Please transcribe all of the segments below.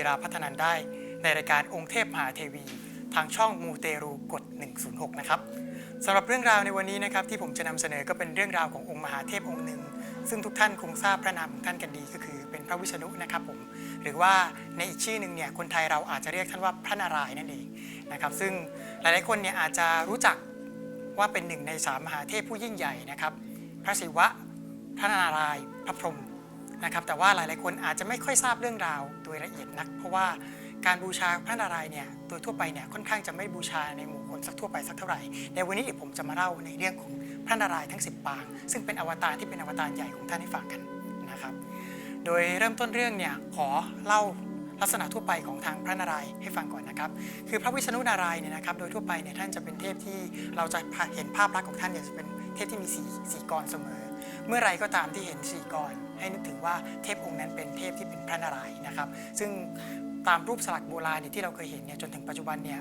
จิราพัฒนันได้ ในรายการองค์เทพมหาเทวี ทางช่องมูเตรูกด 106 นะครับสำหรับเรื่องราวในวันนี้นะครับที่ผมจะนำเสนอก็เป็นเรื่องราวขององค์มหาเทพองค์หนึ่ง ซึ่งทุกท่านคงทราบพระนามของท่านกันดีก็คือเป็นพระวิษณุนะครับผมหรือว่าในอีกชื่อหนึ่งเนี่ยคนไทยเราอาจจะเรียกท่านว่าพระนารายณ์นั่นเองนะครับซึ่งหลายๆคนเนี่ยอาจจะรู้จักว่าเป็นหนึ่งในสามมหาเทพผู้ยิ่งใหญ่นะครับ พระศิวะ พระนารายณ์ พระพรหม นะครับแต่ว่าหลายๆคนอาจจะไม่ค่อยทราบเรื่องราวโดยละเอียดนัก เพราะว่าการบูชาพระนารายณ์เนี่ยโดยทั่วไปเนี่ยค่อนข้างจะไม่บูชาในหมู่คนสักทั่วไปสักเท่าไหร่ ในวันนี้ผมจะมาเล่าในเรื่องของพระนารายณ์ทั้ง 10 ปาง ซึ่งเป็นอวตารที่เป็นอวตารใหญ่ของท่านให้ฟังกันนะครับ โดยเริ่มต้นเรื่องเนี่ยขอเล่าลักษณะทั่วไปของทางพระนารายณ์ให้ฟังก่อนนะครับคือพระวิษณุนารายณ์เนี่ยนะครับโดยทั่วไปเนี่ยท่านจะเป็นเทพที่เราจะเห็นภาพลักษณ์ของท่านเนี่ยจะเป็นเทพที่มีสีสีกรเสมอ เมื่อไรก็ตามที่เห็นสีกรให้นึกถึงว่าเทพองค์นั้นเป็นเทพที่เป็นพระนารายณ์นะครับ ซึ่งตามรูปสลักโบราณที่เราเคยเห็นเนี่ยจนถึงปัจจุบันเนี่ย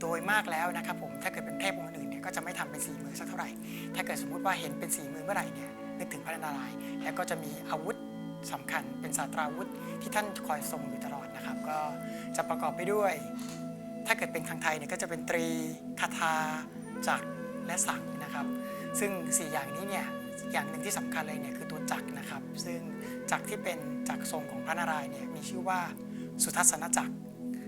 โดยมากแล้วนะครับผมถ้าเกิดเป็นเทพองค์อื่นเนี่ยก็จะไม่ทำเป็นสีมือสักเท่าไหร่ ถ้าเกิดสมมุติว่าเห็นเป็นสีมือเมื่อไหร่เนี่ยนึกถึงพระนารายณ์แล้วก็จะมีอาวุธสำคัญเป็นศาสตราวุธที่ท่านคอยทรงอยู่ตลอดนะครับ ก็จะประกอบไปด้วย ถ้าเกิดเป็นทางไทยเนี่ยก็จะเป็นตรีคาถาจักรและสังนะครับ ซึ่ง 4 อย่างนี้เนี่ย อย่างหนึ่งที่สำคัญเลยเนี่ยคือตัวจักรนะครับ ซึ่งจักรที่เป็นจักรทรงของพระนารายณ์เนี่ยมีชื่อว่าสุทัศนจักร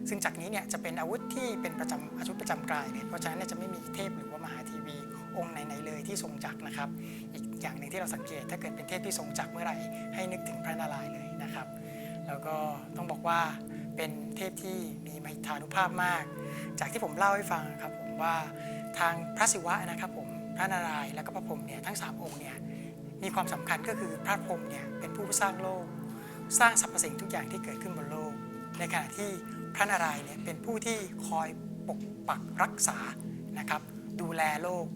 ซึ่งจักรนี้เนี่ยจะเป็นอาวุธที่เป็นประจำอาวุธประจำกายเลยเพราะฉะนั้นเนี่ยจะไม่มีเทพหรือว่ามหาเทีวีองค์ไหนๆเลยที่ทรงจักรนะครับ อีกอย่างหนึ่งที่เราสังเกตถ้าเกิดเป็นเทพที่ทรงจักรเมื่อไหร่ให้นึกถึงพระนารายณ์เลยนะครับ แล้วก็ต้องบอกว่าเป็นเทพที่มีมหิทธานุภาพมาก จากที่ผมเล่าให้ฟังครับผมว่าทางพระศิวะนะครับผม ระนารายณ์และก็พระพรหมเนี่ยทั้งสามองค์เนี่ยมีความสำคัญก็คือพระพรหมเนี่ยเป็นผู้สร้างโลก สร้างสรรพสิ่งทุกอย่างที่เกิดขึ้นบนโลก ในขณะที่พระนารายณ์เนี่ยเป็นผู้ที่คอยปกปักรักษานะครับดูแลโลก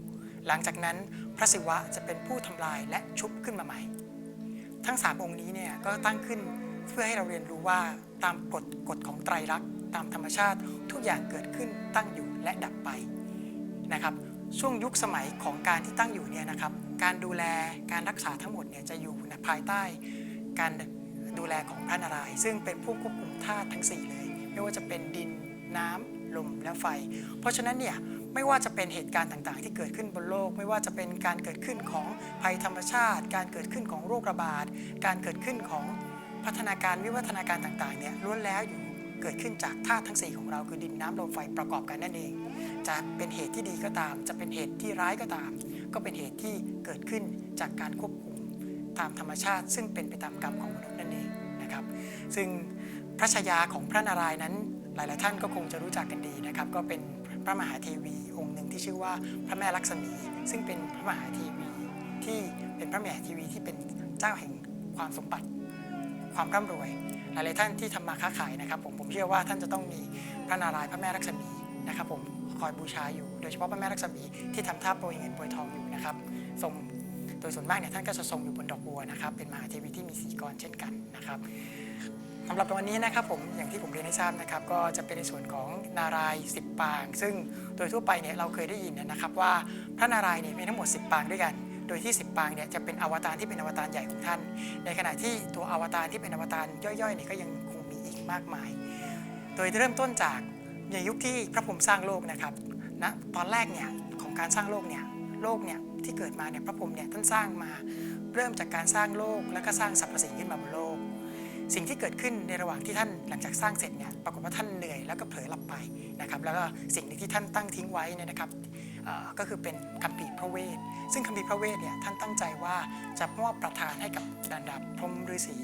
หลังจากนั้นพระศิวะจะเป็นผู้ทำลายและชุบขึ้นมาใหม่ ทั้ง 3 องค์นี้เนี่ยก็ตั้งขึ้นเพื่อให้เราเรียนรู้ว่าตามกฎกฎของไตรลักษณ์ตามธรรมชาติทุกอย่างเกิดขึ้นตั้งอยู่และดับไปนะครับ ช่วงยุคสมัยของการที่ตั้งอยู่เนี่ยนะครับ การดูแลการรักษาทั้งหมดเนี่ยจะอยู่ภายใต้การดูแลของพระนารายณ์ซึ่งเป็นผู้ควบคุมธาตุทั้ง 4 เลย ไม่ว่าจะเป็นดินน้ำลมและไฟ เพราะฉะนั้นเนี่ยไม่ว่าจะเป็นเหตุการณ์ต่างๆ ที่เกิดขึ้นบนโลก ไม่ว่าจะเป็นการเกิดขึ้นของภัยธรรมชาติ การเกิดขึ้นของโรคระบาด การเกิดขึ้นของพัฒนาการวิวัฒนาการต่างๆเนี่ยล้วนแล้วอยู่ เกิดขึ้นจากธาตุทั้ง 4 ของเราคือดินน้ำลมไฟประกอบกันนั่นเอง จะเป็นเหตุที่ดีก็ตาม จะเป็นเหตุที่ร้ายก็ตาม ก็เป็นเหตุที่เกิดขึ้นจากการควบคุมตามธรรมชาติ ซึ่งเป็นไปตามกรรมของมนุษย์นั่นเองนะครับ ซึ่งพระชายาของพระนารายณ์นั้น หลาย ๆ ท่านก็คงจะรู้จักกันดีนะครับ ก็เป็นพระมหาเทวีองค์หนึ่งที่ชื่อว่าพระแม่ลักษมี ซึ่งเป็นพระมหาเทวีที่เป็นพระมหาเทวีที่เป็นเจ้าแห่งความสมบัติ ความร่ำรวย หลายๆท่านที่ทำมาค้าขายนะครับ ผมผมเชื่อว่าท่านจะต้องมีพระนารายณ์พระแม่ลักษมีนะครับ ผมคอยบูชาอยู่ โดยเฉพาะพระแม่ลักษมีที่ทำท่าโปรยเงินโปรยทองอยู่นะครับทรงโดยส่วนมากเนี่ยท่านก็จะทรงอยู่บนดอกบัวนะครับ เป็นมหาเทวีที่มีสีกรเช่นกันนะครับสำหรับวันนี้นะครับผมอย่างที่ผมเรียนให้ทราบนะครับ ก็จะเป็นในส่วนของนารายณ์10ปาง ซึ่งโดยทั่วไปเนี่ยเราเคยได้ยินนะครับว่าพระนารายณ์เนี่ยมีทั้งหมด 10 ปางด้วยกัน โดยที่10ปางเนี่ยจะเป็นอวตารที่เป็นอวตารใหญ่ของท่าน ในขณะที่ตัวอวตารที่เป็นอวตารย่อยๆเนี่ยก็ยังคงมีอีกมากมาย โดยเริ่มต้นจากในยุคที่พระพรหมสร้างโลกนะครับณตอนแรกเนี่ยของการสร้างโลกเนี่ยโลกเนี่ยที่เกิดมาเนี่ยพระพรหมเนี่ยท่านสร้างมาเริ่มจากการสร้างโลก แล้วก็สร้างสรรพสิ่งขึ้นมาบนโลก สิ่งที่เกิดขึ้นในระหว่างที่ท่านหลังจากสร้างเสร็จเนี่ยปรากฏว่าท่านเหนื่อยแล้วก็เผลอหลับไปนะครับแล้วก็สิ่งที่ท่านตั้งทิ้งไว้เนี่ยนะครับ ก็คือเป็นคัมภีร์พระเวท ซึ่งคัมภีร์พระเวทเนี่ยท่านตั้งใจว่าจะมอบประทานให้กับดันดับพรมฤาษี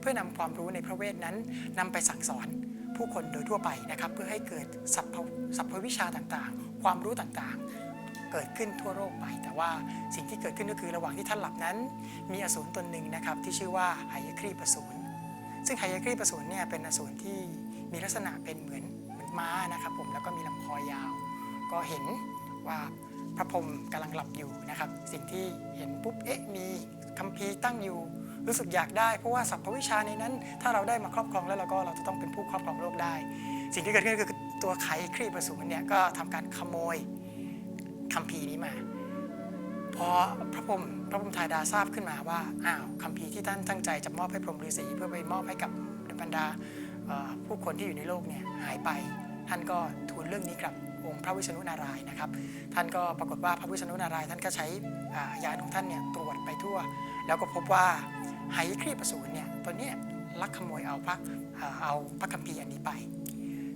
เพื่อนำความรู้ในพระเวทนั้นนำไปสั่งสอนผู้คนโดยทั่วไปนะครับ เพื่อให้เกิดสรรพสรรพวิชาต่างๆ ความรู้ต่างๆ เกิดขึ้นทั่วโลกไป แต่ว่าสิ่งที่เกิดขึ้นก็คือระหว่างที่ท่านหลับนั้น มีอสูรตนหนึ่งนะครับที่ชื่อว่าไฮยครีปอสูรซึ่งไฮยครีปอสูรเนี่ยเป็นอสูรที่มีลักษณะเป็นเหมือนเหมือนม้านะครับผมแล้วก็มีลำคอยาว ก็เห็น ว่าพระพรหมกำลังหลับอยู่นะครับ สิ่งที่เห็นปุ๊บเอ๊ะมีคัมภีร์ตั้งอยู่ รู้สึกอยากได้ เพราะว่าสรรพวิชาในนั้น ถ้าเราได้มาครอบครองแล้วเราก็เราจะต้องเป็นผู้ครอบครองโลกได้ สิ่งที่เกิดขึ้นก็คือตัวไขครีปอสูรเนี่ยก็ทำการขโมยคัมภีร์นี้มาพอพระพรหมพระพรหมทายดาทราบขึ้นมาว่าอ้าวคัมภีร์ที่ท่านตั้งใจจะมอบให้พรหมฤาษีเพื่อไปมอบให้กับบรรดาผู้คนที่อยู่ในโลกเนี่ยหายไป ท่านก็ทูลเรื่องนี้กับ องค์พระวิษณุนารายณ์นะครับ ท่านก็ปรากฏว่าพระวิษณุนารายณ์ท่านก็ใช้ยานของท่านเนี่ยตรวจไปทั่ว แล้วก็พบว่าไหครีปอสูรเนี่ยตัวเนี้ยลักขโมยเอาพระเอาพระคัมภีร์อันนี้ไป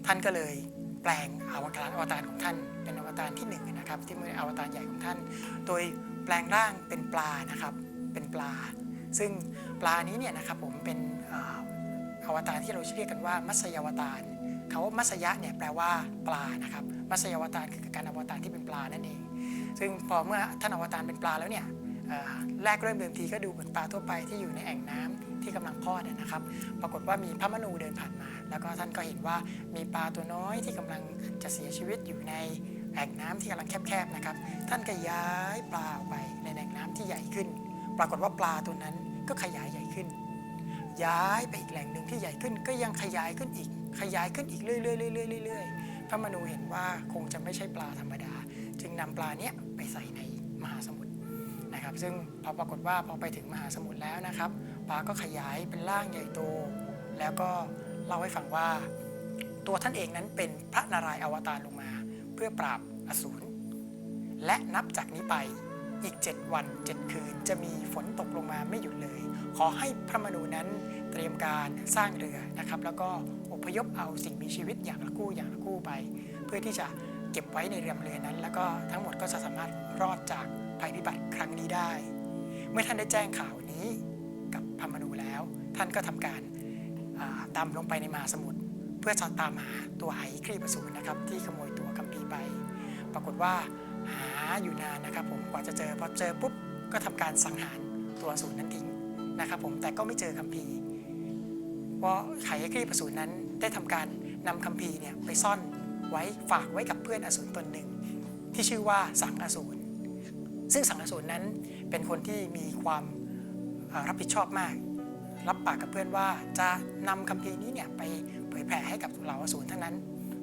ท่านก็เลยแปลงอวตารอวตารของท่านเป็นอวตารที่หนึ่งนะครับที่เป็นอวตารใหญ่ของท่าน โดยแปลงร่างเป็นปลานะครับเป็นปลา ซึ่งปลานี้เนี่ยนะครับผมเป็นเอ่ออวตารที่เราเรียกกันว่ามัสยาวตาร คาว่ามัสยะเนี่ยแปลว่าปลานะครับมัสยาวตารคือการอวตารที่เป็นปลานั่นเอง ซึ่งพอเมื่อท่านอวตารเป็นปลาแล้วเนี่ยแรกเริ่มเดิมทีก็ดูเหมือนปลาทั่วไปที่อยู่ในแอ่งน้ำที่กำลังคลอดนะครับ ปรากฏว่ามีพระมนูเดินผ่านมา แล้วก็ท่านก็เห็นว่ามีปลาตัวน้อยที่กำลังจะเสียชีวิตอยู่ในแอ่งน้ำที่กำลังแคบๆนะครับ ท่านก็ย้ายปลาออกไปในแอ่งน้ำที่ใหญ่ขึ้น ปรากฏว่าปลาตัวนั้นก็ขยายใหญ่ขึ้น ย้ายไปอีกแหล่งหนึ่งที่ใหญ่ขึ้นก็ยังขยายขึ้นอีก ขยายขึ้นอีกเรื่อยๆเรื่อยๆเรื่อยๆพระมนูเห็นว่าคงจะไม่ใช่ปลาธรรมดา จึงนำปลาเนี้ยไปใส่ในมหาสมุทรนะครับ ซึ่งพอปรากฏว่าพอไปถึงมหาสมุทรแล้วนะครับ ปลาก็ขยายเป็นร่างใหญ่โต แล้วก็เล่าให้ฟังว่า ตัวท่านเองนั้นเป็นพระนารายณ์อวตารลงมา เพื่อปราบอสูรและนับจากนี้ไปอีก 7 วัน 7 คืน จะมีฝนตกลงมาไม่หยุดเลย ขอให้พระมนูนั้น ตรียมการสร้างเรือนะครับ แล้วก็อพยพเอาสิ่งมีชีวิตอย่างละกู้อย่างละกู้ไป เพื่อที่จะเก็บไว้ในเรือเรือนั้น แล้วก็ทั้งหมดก็จะสามารถรอดจากภัยพิบัติครั้งนี้ได้ เมื่อท่านได้แจ้งข่าวนี้กับพมนูแล้ว ท่านก็ทำการดำลงไปในมหาสมุทรเพื่อจะตามหาตัวไหครีปสูรนะครับที่ขโมยตัวคัมภีไป ปรากฏว่าหาอยู่นานนะครับผมกว่าจะเจอพอเจอปุ๊บก็ทำการสังหารตัวสูรนั้นทิ้งนะครับผมแต่ก็ไม่เจอคัมภีร์ ราะไขครีปอสูรนั้นได้ทำการนำคัมภีร์เนี่ยไปซ่อนไว้ฝากไว้กับเพื่อนอสูรตนหนึ่ง ที่ชื่อว่าสังอสูรซึ่งสังอสูรนั้นเป็นคนที่มีความรับผิดชอบมาก รับปากกับเพื่อนว่าจะนำคัมภีร์นี้เนี่ยไปเผยแผ่ให้กับเหล่าอสูรทั้งนั้น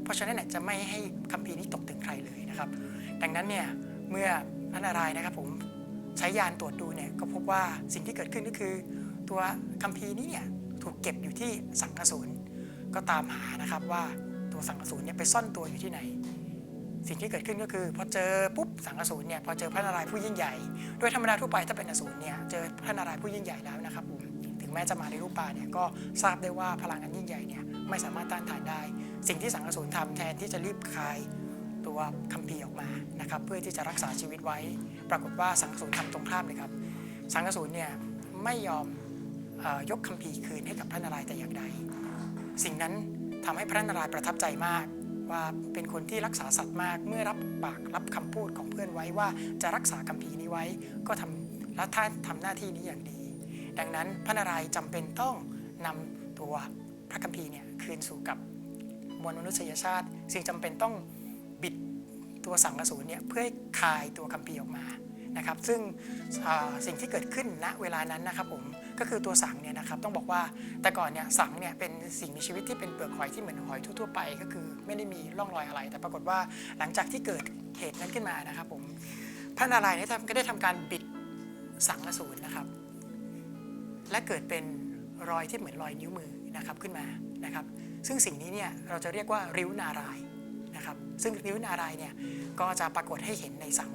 เพราะฉะนั้นจะไม่ให้คัมภีร์นี้ตกถึงใครเลยนะครับ ดังนั้นเนี่ยเมื่อพระนารายณ์นะครับผมใช้ยานตรวจดูเนี่ยก็พบว่าสิ่งที่เกิดขึ้นก็คือ ตัวคัมภีร์นี้เนี่ย ถูกเก็บอยู่ที่สังกะสูรก็ตามหานะครับว่าตัวสังกะสูรเนี่ยไปซ่อนตัวอยู่ที่ไหน สิ่งที่เกิดขึ้นก็คือพอเจอปุ๊บสังกะสูรเนี่ยพอเจอพระนารายณ์ผู้ยิ่งใหญ่โดยธรรมดาทั่วไปถ้าเป็นอสูรเนี่ยเจอพระนารายณ์ผู้ยิ่งใหญ่แล้วนะครับผมถึงแม้จะมาในรูปปลาเนี่ยก็ทราบได้ว่าพลังอันยิ่งใหญ่เนี่ยไม่สามารถต้านทานได้ สิ่งที่สังกะสูรทำแทนที่จะรีบคายตัวคัมภีร์ออกมานะครับเพื่อที่จะรักษาชีวิตไว้ ปรากฏว่าสังกะสูรทำตรงข้ามเลยครับ สังกะสูรเนี่ยไม่ยอม ยกคัมภีร์คืนให้กับพระนารายณ์แต่อย่างใด สิ่งนั้นทำให้พระนารายณ์ประทับใจมาก ว่าเป็นคนที่รักษาสัตว์มากเมื่อรับปากรับคำพูดของเพื่อนไว้ว่าจะรักษาคัมภีร์นี้ไว้ ก็ทำและท่านทำหน้าที่นี้อย่างดี ดังนั้นพระนารายณ์จำเป็นต้องนำตัวพระคัมภีร์เนี่ยคืนสู่กับมวลมนุษยชาติซึ่งจำเป็นต้องบิดตัวสังกสูรเนี่ยเพื่อให้คายตัวคัมภีร์ออกมานะครับ ซึ่งสิ่งที่เกิดขึ้นณเวลานั้นนะครับผม ก็คือตัวสังเนี่ยนะครับต้องบอกว่าแต่ก่อนเนี่ยสังเนี่ยเป็นสิ่งมีชีวิตที่เป็นเปลือกหอยที่เหมือนหอยทั่วๆไป ก็คือไม่ได้มีร่องรอยอะไร แต่ปรากฏว่าหลังจากที่เกิดเหตุนั้นขึ้นมานะครับผมพระนารายณ์เนี่ยก็ได้ทำการบิดสังกสูรนะครับ และเกิดเป็นรอยที่เหมือนรอยนิ้วมือนะครับขึ้นมานะครับ ซึ่งสิ่งนี้เนี่ยเราจะเรียกว่าริ้วนารายนะครับ ซึ่งริ้วนารายเนี่ยก็จะปรากฏให้เห็นในสัง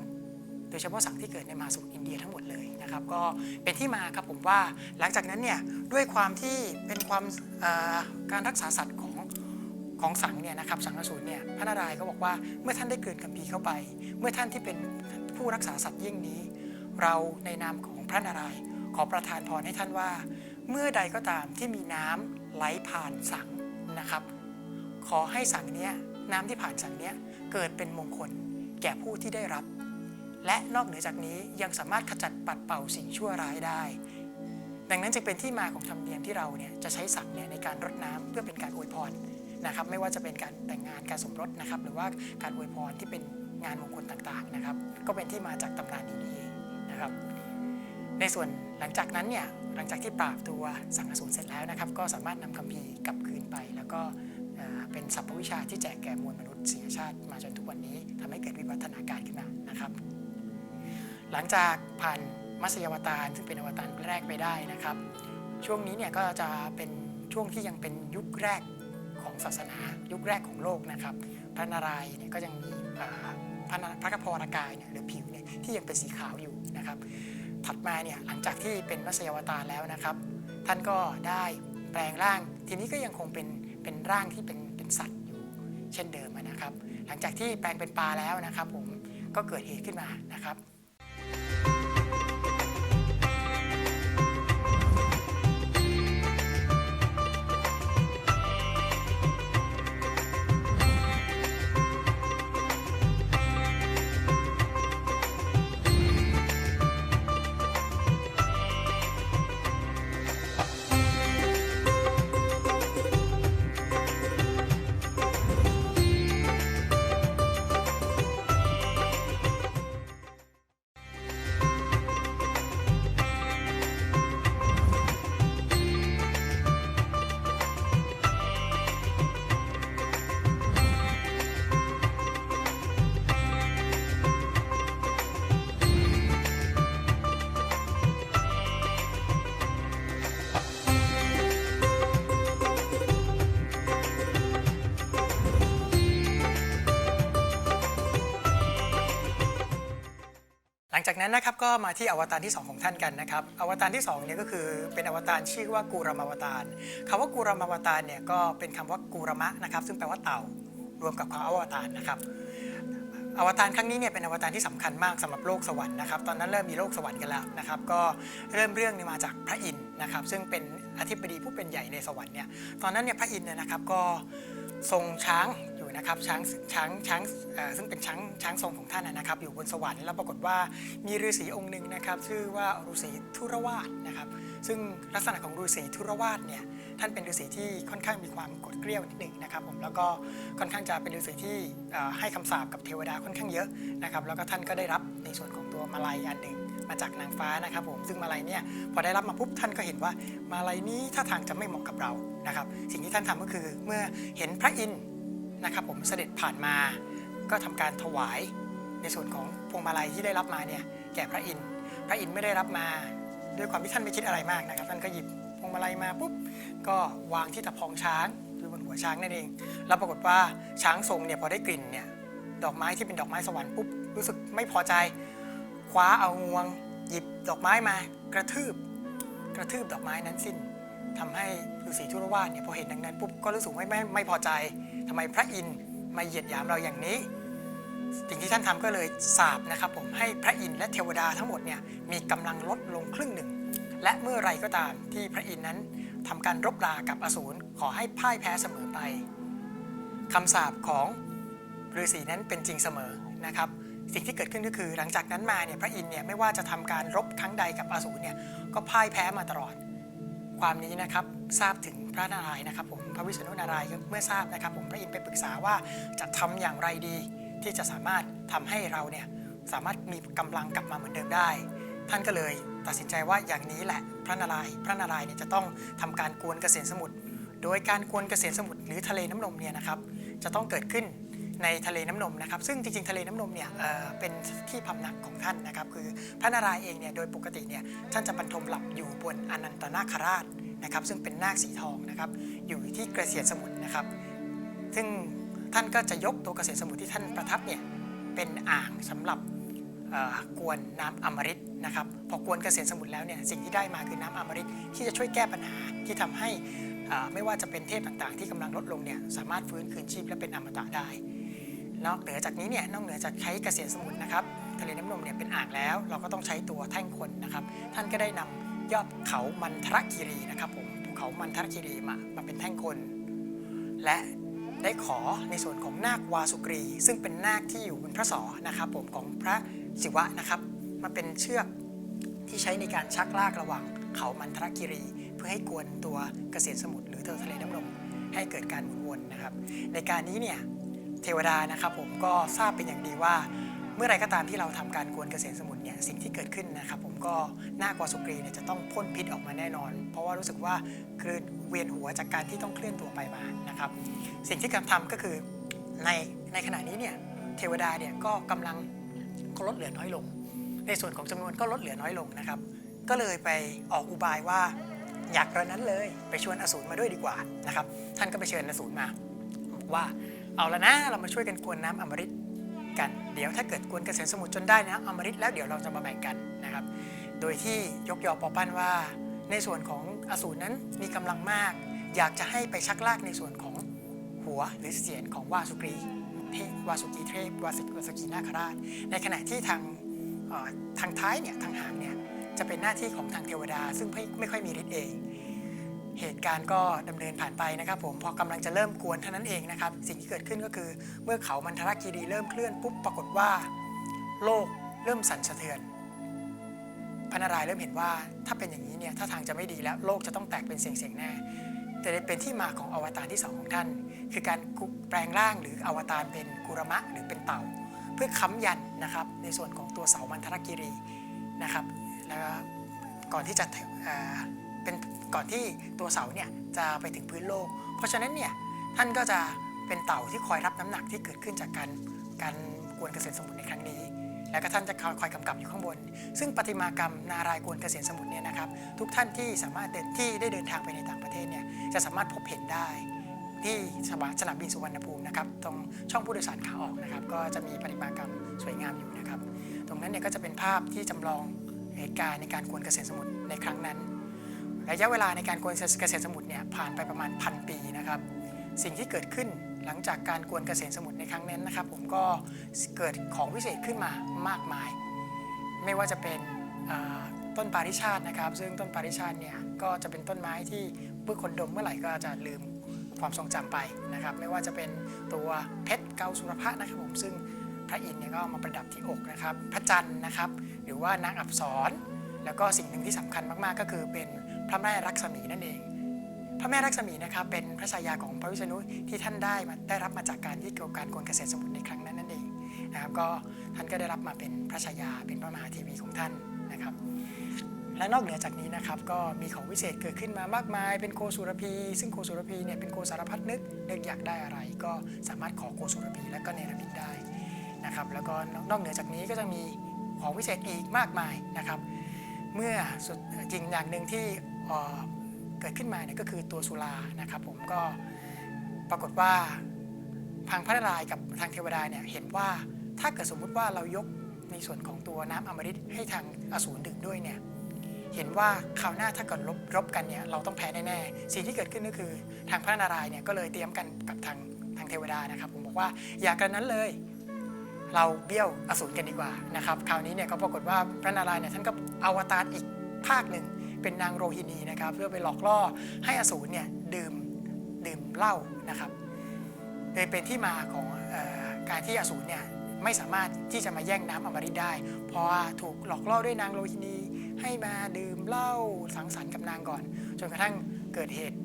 โดยเฉพาะสังที่เกิดในมหาสมุทรอินเดียทั้งหมดเลยนะครับก็เป็นที่มาครับผมว่าหลังจากนั้นเนี่ยด้วยความที่เป็นความการรักษาสัตว์ของของสังเนี่ยนะครับสังกสูรเนี่ยพระนารายณ์ก็บอกว่าเมื่อท่านได้เกินคัมภีเข้าไป เมื่อท่านที่เป็นผู้รักษาสัตว์ยิ่งนี้ เราในนามของพระนารายณ์ขอประทานพรให้ท่านว่า เมื่อใดก็ตามที่มีน้ำไหลผ่านสังนะครับ ขอให้สังเนี้ยน้ำที่ผ่านสังเนี้ยเกิดเป็นมงคลแก่ผู้ที่ได้รับ และนอกเหนือจากนี้ยังสามารถขจัดปัดเป่าสิ่งชั่วร้ายได้ ดังนั้นจึงเป็นที่มาของธรรมเนียมที่เราเนี่ยจะใช้สังเนี่ยในการรดน้ำเพื่อเป็นการอวยพรนะครับ ไม่ว่าจะเป็นการแต่งงานการสมรสนะครับ หรือว่าการอวยพรที่เป็นงานมงคลต่างๆนะครับ ก็เป็นที่มาจากตำนานนี้นี่เองนะครับ ในส่วนหลังจากนั้นเนี่ยหลังจากที่ปราบตัวสังฆสูรเสร็จแล้วนะครับ ก็สามารถนำคัมภีร์กลับคืนไป แล้วก็เป็นสรรพวิชาที่แจกแก่มวลมนุษยชาติมาจนทุกวันนี้ทำให้เกิดวิวัฒนาการขึ้นมานะครับ หลังจากผ่านมัสยาวตารซึ่งเป็นอวตารแรกไปได้นะครับ ช่วงนี้เนี่ยก็จะเป็นช่วงที่ยังเป็นยุคแรกของศาสนา ยุคแรกของโลกนะครับ พระนารายณ์เนี่ยก็ยังมีพระนาพระกพรากายเนี่ยหรือผิวเนี่ยที่ยังเป็นสีขาวอยู่นะครับ ถัดมาเนี่ยหลังจากที่เป็นมัสยาวตารแล้วนะครับ ท่านก็ได้แปลงร่าง ทีนี้ก็ยังคงเป็นเป็นร่างที่เป็นเป็นสัตว์อยู่เช่นเดิมนะครับ หลังจากที่แปลงเป็นปลาแล้วนะครับผมก็เกิดเหตุขึ้นมานะครับ จากนั้นนะครับก็มาที่อวตารที่ 2 ของท่านกันนะครับอวตารที่2เนี่ยก็คือเป็นอวตารชื่อว่ากูรมาวตารคำว่ากูรมาวตารเนี่ยก็เป็นคำว่ากูรมะนะครับซึ่งแปลว่าเต่ารวมกับคำอวตารนะครับอวตารครั้งนี้เนี่ยเป็นอวตารที่สำคัญมากสำหรับโลกสวรรค์นะครับตอนนั้นเริ่มมีโลกสวรรค์กันแล้วนะครับก็เริ่มเรื่องนี่ยมาจากพระอินทร์นะครับซึ่งเป็นอธิบดีผู้เป็นใหญ่ในสวรรค์เนี่ยตอนนั้นเนี่ยพระอินทร์เนี่ยนะครับก็ทรงช้าง นะครับช้างช้างช้างซึ่งเป็นช้างช้างทรงของท่านนะครับ อยู่บนสวรรค์แล้วปรากฏว่ามีฤาษีองค์หนึ่งนะครับ ชื่อว่าฤาษีทุรวาสนะครับ ซึ่งลักษณะของฤาษีทุรวาสเนี่ยท่านเป็นฤาษีที่ค่อนข้างมีความกดเกลี้ยวนิดหนึ่งนะครับผมแล้วก็ค่อนข้างจะเป็นฤาษีที่ให้คำสาปกับเทวดาค่อนข้างเยอะนะครับ แล้วก็ท่านก็ได้รับในส่วนของตัวมาลัยอันหนึ่งมาจากนางฟ้านะครับผมซึ่งมาลัยเนี่ยพอได้รับมาปุ๊บท่านก็เห็นว่ามาลัยนี้ท่าทางจะไม่เหมาะกับเรานะครับ สิ่งที่ท่านทำก็คือเมื่อเห็นพระอินทร์ นะครับผมเสด็จผ่านมาก็ทำการถวายในส่วนของพวงมาลัยที่ได้รับมาเนี่ยแก่พระอินทร์พระอินทร์ไม่ได้รับมา ด้วยความที่ท่านไม่คิดอะไรมากนะครับท่านก็หยิบพวงมาลัยมาปุ๊บก็วางที่ตะพองช้างคือบนหัวช้างนั่นเอง แล้วปรากฏว่าช้างทรงเนี่ยพอได้กลิ่นเนี่ยดอกไม้ที่เป็นดอกไม้สวรรค์ปุ๊บรู้สึกไม่พอใจ คว้าเอางวง หยิบดอกไม้มากระทืบ กระทืบดอกไม้นั้นสิ้นทำให้ฤาษีทุรวาสเนี่ยพอเห็นดังนั้นปุ๊บก็รู้สึกไม่ไม่ไม่พอใจ ทำไมพระอินทร์มาเหยียดหยามเราอย่างนี้ สิ่งที่ท่านทำก็เลยสาบนะครับผมให้พระอินทร์และเทวดาทั้งหมดเนี่ยมีกำลังลดลงครึ่งหนึ่ง และเมื่อไรก็ตามที่พระอินทร์นั้นทำการรบรากับอสูรขอให้พ่ายแพ้เสมอไปคำสาปของฤาษีนั้นเป็นจริงเสมอนะครับสิ่งที่เกิดขึ้นก็คือหลังจากนั้นมาเนี่ยพระอินทร์เนี่ยไม่ว่าจะทำการรบครั้งใดกับอสูรเนี่ยก็พ่ายแพ้มาตลอด ความนี้นะครับทราบถึงพระนารายณ์นะครับผมพระวิษณุนารายณ์เมื่อทราบนะครับ ผมพระอินทร์ไปปรึกษาว่าจะทำอย่างไรดี ที่จะสามารถทำให้เราเนี่ยสามารถมีกำลังกลับมาเหมือนเดิมได้ ท่านก็เลยตัดสินใจว่าอย่างนี้แหละพระนารายณ์พระนารายณ์เนี่ยจะต้องทำการกวนเกษตรสมุทรโดยการกวนเกษตรสมุทรหรือทะเลน้ำนมเนี่ยนะครับ จะต้องเกิดขึ้น ในทะเลน้ำนมนะครับซึ่งจริงๆ ทะเลน้ำนมเนี่ยเเป็นที่พำนักของท่านนะครับคือพระนารายณ์เองเนี่ยโดยปกติเนี่ยท่านจะบรรทมหลับอยู่บนอนันตนาคราชนะครับซึ่งเป็นนาคสีทองนะครับอยู่ที่เกษตรสมุทรนะครับ ซึ่งท่านก็จะยกตัวเกษตรสมุทรที่ท่านประทับเนี่ยเป็นอ่างสำหรับกวนน้ำอมฤตนะครับพอกวนเกษตรสมุทรแล้วเนี่ยสิ่งที่ได้มาคือน้ำอมฤตที่จะช่วยแก้ปัญหาที่ทำให้ไม่ว่าจะเป็นเทพต่างๆ ที่กำลังลดลงเนี่ยสามารถฟื้นคืนชีพและเป็นอมตะได้ นอกเหนือจากนี้เนี่ยนอกเหนือจากใช้เกษตรสมุทรนะครับทะเลน้ำนมเนี่ยเป็นอ่างแล้ว เราก็ต้องใช้ตัวแท่งคนนะครับ ท่านก็ได้นำยอดเขามันทรคีรีนะครับผมภูเขามันทรคีรีมามาเป็นแท่งคน และได้ขอในส่วนของนาควาสุกรี ซึ่งเป็นนาคที่อยู่บนพระศอนะครับผมของพระศิวะนะครับมาเป็นเชือกที่ใช้ในการชักลากระหว่างเขามันทรกิรี เพื่อให้กวนตัวเกษตรสมุทรหรือตัวทะเลน้ำนมให้เกิดการหมุนวนนะครับ ในการนี้เนี่ย เทวดานะครับผมก็ทราบเป็นอย่างดีว่า เมื่อไรก็ตามที่เราทำการกวนเกษตรสมุทรเนี่ยสิ่งที่เกิดขึ้นนะครับผมก็น่ากว่าสุกรีเนี่ยจะต้องพ่นพิษออกมาแน่นอน เพราะว่ารู้สึกว่าคือเวียนหัวจากการที่ต้องเคลื่อนตัวไปมานะครับสิ่งที่กำลังทำก็คือในในขณะนี้เนี่ยเทวดาเนี่ยก็กำลังก็ลดเหลือน้อยลง ในส่วนของจำนวนก็ลดเหลือน้อยลงนะครับก็เลยไปออกอุบายว่าอยากกระนั้นเลยไปชวนอสูรมาด้วยดีกว่านะครับท่านก็ไปเชิญอสูรมาบอกว่า เอาละนะ เรามาช่วยกันกวนน้ำอมฤตกัน เดี๋ยวถ้าเกิดกวนเกษตรสมุทรจนได้นะอมฤตแล้วเดี๋ยวเราจะมาแบ่งกันนะครับ โดยที่ยกยอปอปั้นว่า ในส่วนของอสูรนั้นมีกำลังมาก อยากจะให้ไปชักลากในส่วนของหัวหรือเสียนของวาสุกรีเทพวาสุกีเทพวาสุวาสุกีนาคราช ในขณะที่ทางทางท้ายเนี่ยทางหางเนี่ยจะเป็นหน้าที่ของทางเทวดา ซึ่งไม่ไม่ค่อยมีฤทธิ์เอง เหตุการณ์ก็ดำเนินผ่านไปนะครับผมพอกำลังจะเริ่มกวนเท่านั้นเองนะครับ สิ่งที่เกิดขึ้นก็คือ เมื่อเขามันทรคีรีเริ่มเคลื่อนปุ๊บปรากฏว่า โลกเริ่มสั่นสะเทือนพระนารายณ์เริ่มเห็นว่าถ้าเป็นอย่างนี้เนี่ยถ้าทางจะไม่ดีแล้วโลกจะต้องแตกเป็นเสียงๆแน่แต่เป็นที่มาของอวตารที่สองของท่าน คือการแปลงร่างหรืออวตารเป็นกุรมะหรือเป็นเต่า เพื่อค้ำยันนะครับในส่วนของตัวเสามันทรกิรีนะครับแล้วก่อนที่จะ เป็นก่อนที่ตัวเสาเนี่ยจะไปถึงพื้นโลก เพราะฉะนั้นเนี่ยท่านก็จะเป็นเต่าที่คอยรับน้ำหนักที่เกิดขึ้นจากการการกวนเกษตรสมุทรในครั้งนี้ แล้วก็ท่านจะคอยกำกับอยู่ข้างบน ซึ่งประติมากรรมนารายณ์กวนเกษตรสมุทรเนี่ยนะครับทุกท่านที่สามารถเดินที่ได้เดินทางไปในต่างประเทศเนี่ยจะสามารถพบเห็นได้ที่สนามสนบินสุวรรณภูมินะครับตรงช่องผู้โดยสารขาออกนะครับก็จะมีประติมากรรมสวยงามอยู่นะครับ ตรงนั้นเนี่ยก็จะเป็นภาพที่จำลองเหตุการณ์ในการกวนเกษตรสมุทรในครั้งนั้น ระยะเวลาในการกวนเกษตรสมุทรเนี่ยผ่านไปประมาณพันปีนะครับสิ่งที่เกิดขึ้นหลังจากการกวนเกษตรสมุทรในครั้งนั้นนะครับ ผมก็เกิดของวิเศษขึ้นมามากมาย ไม่ว่าจะเป็นต้นปาริชาตินะครับ ซึ่งต้นปาริชาติเนี่ยก็จะเป็นต้นไม้ที่เมื่อคนดมเมื่อไหร่ก็จะลืมความทรงจำไปนะครับ ไม่ว่าจะเป็นตัวเพชรเกาสุรพะนะครับผมซึ่งพระอินทร์เนี่ยก็มาประดับที่อกนะครับ พระจันทร์นะครับ หรือว่านางอับสรแล้วก็สิ่งหนึ่งที่สำคัญมากๆก็คือเป็น พระแม่รักษมีนั่นเอง พระแม่รักษมีนะครับเป็นพระฉายาของพระวิษณุที่ท่านได้มาได้รับมาจากการที่เกี่ยวกับการกวนเกษตรสมุทรในครั้งนั้นนั่นเองนะครับก็ท่านก็ได้รับมาเป็นพระฉายาเป็นพระมหาเทีวีของท่านนะครับ และนอกเหนือจากนี้นะครับก็มีของวิเศษเกิดขึ้นมามากมาย เป็นโคสุรพี ซึ่งโคสุรพีเนี่ยเป็นโคสารพัดนึกนึกอยากได้อะไร ก็สามารถขอโคสุรพีและก็เนรมิตได้นะครับ แล้วก็นอกเหนือจากนี้ก็จะมีของวิเศษอีกมากมายนะครับ เมื่อสุดจริงอย่างหนึ่งที่ เกิดขึ้นมาเนี่ยก็คือตัวสุรานะครับผมก็ปรากฏว่าทางพระนารายกับทางเทวดาเนี่ยเห็นว่าถ้าเกิดสมมุติว่าเรายกในส่วนของตัวน้ำอมฤตให้ทางอสูรดื่มด้วยเนี่ยเห็นว่าคราวหน้าถ้าเกิดรบรบกันเนี่ยเราต้องแพ้แน่ๆสิ่งที่เกิดขึ้นก็คือทางพระนารายณ์เนี่ยก็เลยเตรียมกันกับทางทางเทวดานะครับผมบอกว่าอย่ากันนั้นเลยเราเบี้ยวอสูรกันดีกว่านะครับคราวนี้เนี่ยก็ปรากฏว่าพระนารายณ์เนี่ยท่านก็อวตารอีกภาคหนึ่ง เป็นนางโรฮินีนะครับ เพื่อไปหลอกล่อให้อสูรเนี่ยดื่มดื่มเหล้านะครับเลยเป็นที่มาของออการที่อสูรเนี่ยไม่สามารถที่จะมาแย่งน้ำอมฤตได้ เพราะว่าถูกหลอกล่อด้วยนางโรฮินีให้มาดื่มเหล้าสังสรรค์กับนางก่อน จนกระทั่งเกิดเหตุ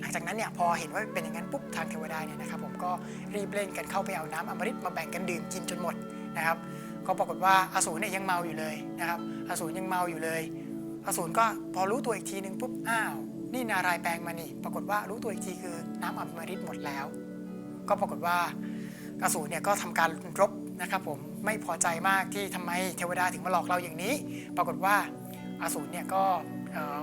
หลังจากนั้นเนี่ยพอเห็นว่าเป็นอย่างนั้นปุ๊บทางเทวดาเนี่ยนะครับผมก็รีบเร่งกันเข้าไปเอาน้ำอมฤตมาแบ่งกันดื่มกินจนหมดนะครับก็ปรากฏว่าอสูรเนี่ยยังเมาอยู่เลยนะครับอสูรยังเมาอยู่เลย อสูรก็พอรู้ตัวอีกทีหนึ่งปุ๊บอ้าว นี่นารายแปลงมานี่ปรากฏว่ารู้ตัวอีกทีคือน้ำอมฤตหมดแล้ว ก็ปรากฏว่าอสูรเนี่ยก็ทำการรบนะครับผมไม่พอใจมากที่ทำไมเทวดาถึงมาหลอกเราอย่างนี้ ปรากฏว่าอสูรเนี่ยก็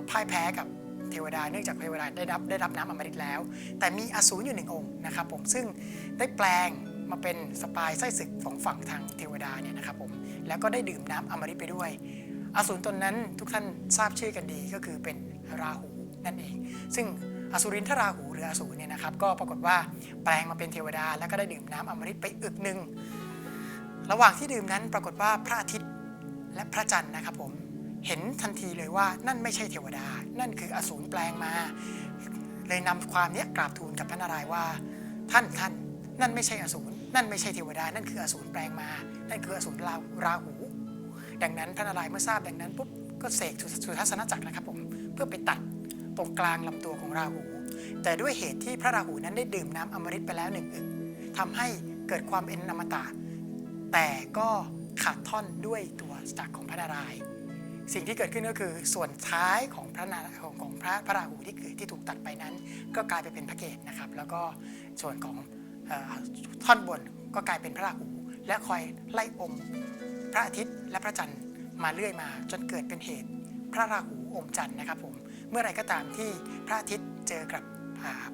พ่ายแพ้กับเทวดาเนื่องจากเทวดาได้รับได้รับน้ำอมฤตแล้ว แต่มีอสูรอยู่หนึ่งองค์นะครับผมซึ่งได้แปลงมาเป็นสปายไส้ศึกของฝั่งทางเทวดาเนี่ยนะครับผมแล้วก็ได้ดื่มน้ำอมฤตไปด้วย อสูรตนนั้นทุกท่านทราบชื่อกันดีก็คือเป็นราหูนั่นเอง ซึ่งอสุรินทราหูหรืออสูรเนี่ยนะครับ ก็ปรากฏว่าแปลงมาเป็นเทวดา แล้วก็ได้ดื่มน้ำอมฤตไปอึกหนึ่งระหว่างที่ดื่มนั้นปรากฏว่าพระอาทิตย์และพระจันทร์นะครับผมเห็นทันทีเลยว่านั่นไม่ใช่เทวดา นั่นคืออสูรแปลงมา เลยนำความนี้กราบทูลกับพระนารายณ์ว่า ท่านท่านนั่นไม่ใช่อสูรนั่นไม่ใช่เทวดา นั่นคืออสูรแปลงมา นั่นคืออสูรราหู ดังนั้นพระนารายณ์เมื่อทราบดังนั้นปุ๊บก็เสกสุทัศนจักรนะครับผมเพื่อไปตัดตรงกลางลำตัวของราหู แต่ด้วยเหตุที่พระราหูนั้นได้ดื่มน้ำอมฤตไปแล้วหนึ่งอึกทำให้เกิดความเป็นอมตะแต่ก็ขาดท่อนด้วยตัวจักรของพระนารายณ์สิ่งที่เกิดขึ้นก็คือส่วนท้ายของพระนาของของพระพระราหูที่เกิดที่ถูกตัดไปนั้น ก็กลายไปเป็นพระเกศนะครับ แล้วก็ส่วนของท่อนบนก็กลายเป็นพระราหูและคอยไล่อม ระอาทิตย์และพระจันทร์มาเรื่อยมา จนเกิดเป็นเหตุ พระราหูอมจันทร์นะครับผมเมื่อไรก็ตามที่พระอาทิตย์เจอกับ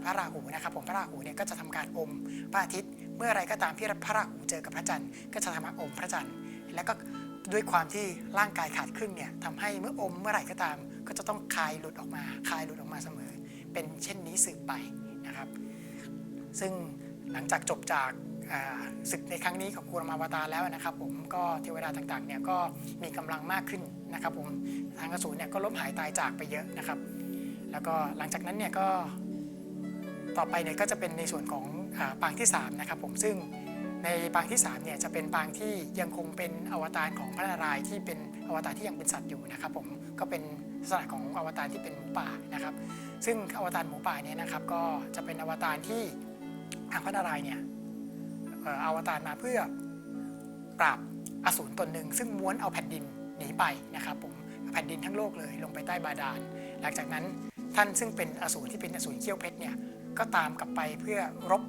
พระราหูนะครับผมพระราหูเนี่ยก็จะทำการอมพระอาทิตย์ เมื่อไรก็ตามที่พระราหูเจอกับพระจันทร์ก็จะทำการอมพระจันทร์ แล้วก็ด้วยความที่ร่างกายขาดครึ่งเนี่ยทำให้เมื่ออมเมื่อไหร่ก็ตาม ก็จะต้องคายหลุดออกมาคายหลุดออกมาเสมอ เป็นเช่นนี้สืบไปนะครับ ซึ่งหลังจากจบจาก ศึกในครั้งนี้ของกุรมาวตารแล้วนะครับผมก็เทวดาต่างๆเนี่ยก็มีกำลังมากขึ้นนะครับผมทางกระสูนเนี่ยก็ล้มหายตายจากไปเยอะนะครับ แล้วก็หลังจากนั้นเนี่ยก็ต่อไปเนี่ยก็จะเป็นในส่วนของอปางที่3นะครับผมซึ่งในปางที่3เนี่ยจะเป็นปางที่ยังคงเป็นอวตารของพระนารายณ์ที่เป็นอวตารที่ยังเป็นสัตว์อยู่นะครับผมก็เป็นลักษณะของอวตารที่เป็นหมูป่านะครับ ซึ่งอวตารหมูป่าเนี่ยนะครับก็จะเป็นอวตารที่ทางพระนารายณ์เนี่ย อ่ออวตารมาเพื่อปราบอสูรตนหนึ่ง ซึ่งม้วนเอาแผ่นดินหนีไปนะครับผมแผ่นดินทั้งโลกเลยลงไปใต้บาดาล หลังจากนั้นท่านซึ่งเป็นอสูรที่เป็นอสูรเขี้ยวเพชรเนี่ยก็ตามกลับไปเพื่อรบ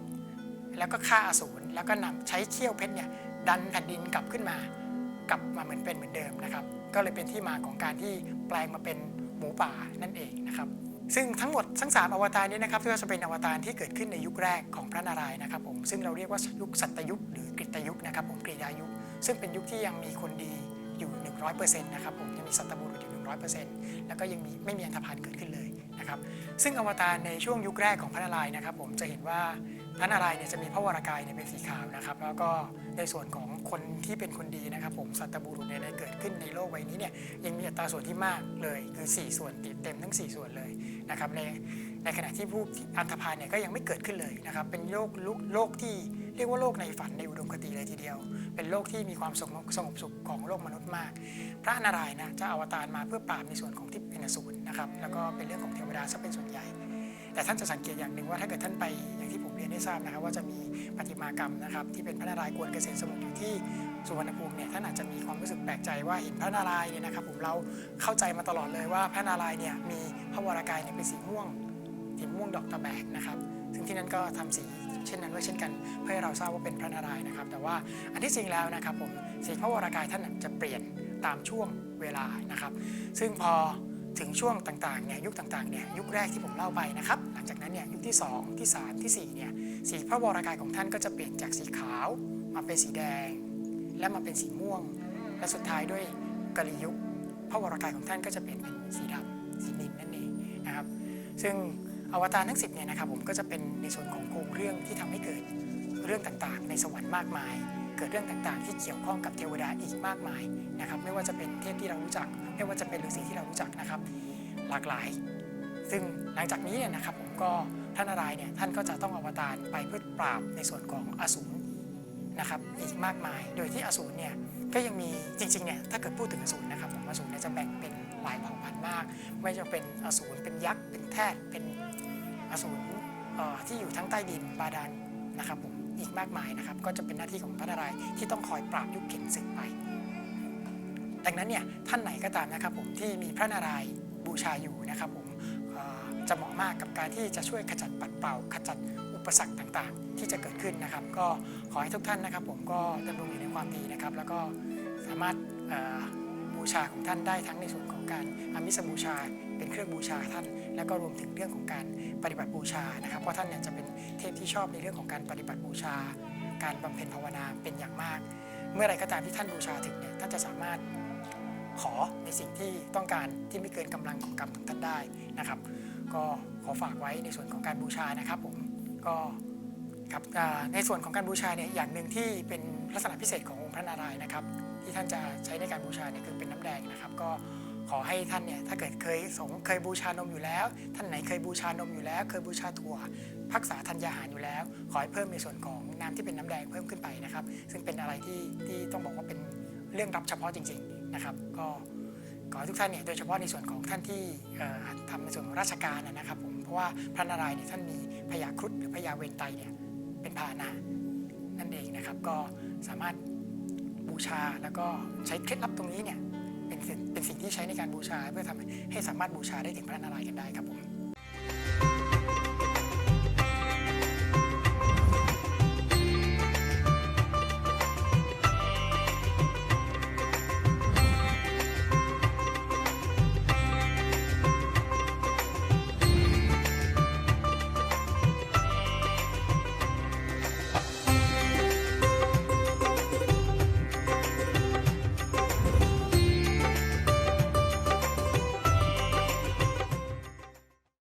แล้วก็ฆ่าอสูรแล้วก็นำใช้เขี้ยวเพชรเนี่ยดันแผ่นดินกลับขึ้นมา กลับมาเหมือนเป็นเหมือนเดิมนะครับ ก็เลยเป็นที่มาของการที่แปลงมาเป็นหมูป่านั่นเองนะครับ ซึ่งทั้งหมดทั้งสามอวตารนี้นะครับก็จะเป็นอวตารที่เกิดขึ้นในยุคแรกของพระนารายณ์นะครับผมซึ่งเราเรียกว่ายุคสัตยุคหรือกฤตยุคนะครับผมกฤตยายุค ซึ่งเป็นยุคที่ยังมีคนดีอยู่ 100%นะครับผมยังมีสัตบุรุษอยู่ 100%แล้วก็ยังมีไม่มีอันธพาลเกิดขึ้นเลยนะครับซึ่งอวตารในช่วงยุคแรกของพระนารายณ์นะครับผมจะเห็นว่าพระนารายณ์เนี่ยจะมีพระวรากายเนี่ยเป็นสีขาวนะครับแล้วก็ในส่วนของคนที่เป็นคนดีนะครับผมสัตบุรุษเนี่ยได้เกิดขึ้นในโลกใบนี้เนี่ยยังมีอัตราส่วนที่มากเลยคือ 4 ส่วนติดเต็มทั้ง 4 ส่วนเลย นะครับในในขณะที่ผู้อันธพาลเนี่ยก็ยังไม่เกิดขึ้นเลยนะครับเป็นโลกลุกโรคที่เรียกว่าโลกในฝันในอุดมคติเลยทีเดียว เป็นโลกที่มีความสงบสงบสุขของโลกมนุษย์มาก พระนารายณ์นะจะอวตารมาเพื่อปราบในส่วนของที่เป็นอสูรนะครับแล้วก็เป็นเรื่องของเทวดาซะเป็นส่วนใหญ่ แต่ท่านจะสังเกตอย่างหนึ่งว่าถ้าเกิดท่านไปอย่างที่ผมเรียนได้ทราบนะครับว่าจะมีปฏิมากรรมนะครับที่เป็นพระนารายณ์กวนเกษตรสมุทรอยู่ที่สุวรรณภูมิเนี่ยท่านอาจจะมีความรู้สึกแปลกใจว่าเห็นพระนารายณ์เนี่ยนะครับผมเราเข้าใจมาตลอดเลยว่าพระนารายณ์เนี่ยมีพระวรากายเนี่ยเป็นสีม่วงสีม่วงดอกตะแบกนะครับซึ่งที่นั่นก็ทำสีเช่นนั้นไว้เช่นกัน เพื่อให้เราทราบว่าเป็นพระนารายณ์นะครับ แต่ว่าอันที่จริงแล้วนะครับผมสีพระวรากายท่านจะเปลี่ยนตามช่วงเวลานะครับ ซึ่งพอ ถึงช่วงต่างๆเนี่ยยุคต่างๆเนี่ยยุคแรกที่ผมเล่าไปนะครับ หลังจากนั้นเนี่ยยุคที่ 2 ที่ 3 ที่4เนี่ยสีพระวรากายของท่านก็จะเปลี่ยนจากสีขาวมาเป็นสีแดง และมาเป็นสีม่วง และสุดท้ายด้วยกะลิยุคพระวรากายของท่านก็จะเปลี่ยนเป็นสีดำสีนิลนั่นเองนะครับ ซึ่งอวตารทั้งสิบเนี่ยนะครับผมก็จะเป็นในส่วนของโครงเรื่องที่ทำให้เกิดเรื่องต่างๆ ในสวรรค์มากมาย กิดเรื่องต่างๆ ที่เกี่ยวข้องกับเทวดาอีกมากมายนะครับ ไม่ว่าจะเป็นเทพที่เรารู้จัก ไม่ว่าจะเป็นฤาษีที่เรารู้จักนะครับ หลากหลาย ซึ่งหลังจากนี้เนี่ยนะครับผมก็ท่านนารายเนี่ยท่านก็จะต้องอวตารไปเพื่อปราบในส่วนของอสูรนะครับอีกมากมาย โดยที่อสูรเนี่ยก็ยังมีจริงๆเนี่ยถ้าเกิดพูดถึงอสูรนะครับผมอสูรเนี่ยจะแบ่งเป็นหลายเผ่าพันธุ์มาก ไม่ว่าจะเป็นอสูรเป็นยักษ์เป็นแทดเป็นอสูรที่อยู่ทั้งใต้ดินบาดาลนะครับผม อีกมากมายนะครับ ก็จะเป็นหน้าที่ของพระนารายณ์ที่ต้องคอยปราบยุคเข็นศึกไป ดังนั้นเนี่ยท่านไหนก็ตามนะครับผมที่มีพระนารายณ์บูชาอยู่นะครับผมจะเหมาะมากกับการที่จะช่วยขจัดปัดเป่า ขจัดอุปสรรคต่างๆ ที่จะเกิดขึ้นนะครับ ก็ขอให้ทุกท่านนะครับ ผมก็ดำรงอยู่ในความดีนะครับ แล้วก็สามารถ บูชาของท่านได้ทั้งในส่วนของการอามิสบูชา เป็นเครื่องบูชาท่าน แล้วก็รวมถึงเรื่องของการปฏิบัติบูชานะครับ เพราะท่านเนี่ยจะเป็นเทพที่ชอบในเรื่องของการปฏิบัติบูชา การบำเพ็ญภาวนาเป็นอย่างมาก เมื่อไรก็ตามที่ท่านบูชาถึงเนี่ยท่านจะสามารถขอในสิ่งที่ต้องการที่ไม่เกินกำลังของกรรมของท่านได้นะครับ ก็ขอฝากไว้ในส่วนของการบูชานะครับผมก็ครับในส่วนของการบูชาเนี่ยอย่างหนึ่งที่เป็นลักษณะพิเศษขององค์พระนารายณ์นะครับ ที่ท่านจะใช้ในการบูชาเนี่ยคือเป็นน้ำแดงนะครับ ก็ขอให้ท่านเนี่ยถ้าเกิดเคยสงเคยบูชานมอยู่แล้ว ท่านไหนเคยบูชานมอยู่แล้ว เคยบูชาถั่วพักษาธัญญาหารอยู่แล้ว ขอให้เพิ่มในส่วนของน้ำที่เป็นน้ำแดงเพิ่มขึ้นไปนะครับ ซึ่งเป็นอะไรที่ที่ต้องบอกว่าเป็นเรื่องรับเฉพาะจริง ๆนะครับ ก็ขอให้ทุกท่านเนี่ยโดยเฉพาะในส่วนของท่านที่ทำในส่วนของราชการนะครับผมเพราะว่าพระนารายณ์เนี่ยท่านมีพญาครุฑหรือพญาเวรไตเนี่ยเป็นพาหนะนั่นเองนะครับก็สามารถ บูชา แล้วก็ใช้เคล็ดลับตรงนี้เนี่ยเป็นเป็นสิ่งที่ใช้ในการบูชา เพื่อทำให้สามารถบูชาได้ถึงพระนารายณ์กันได้ครับผม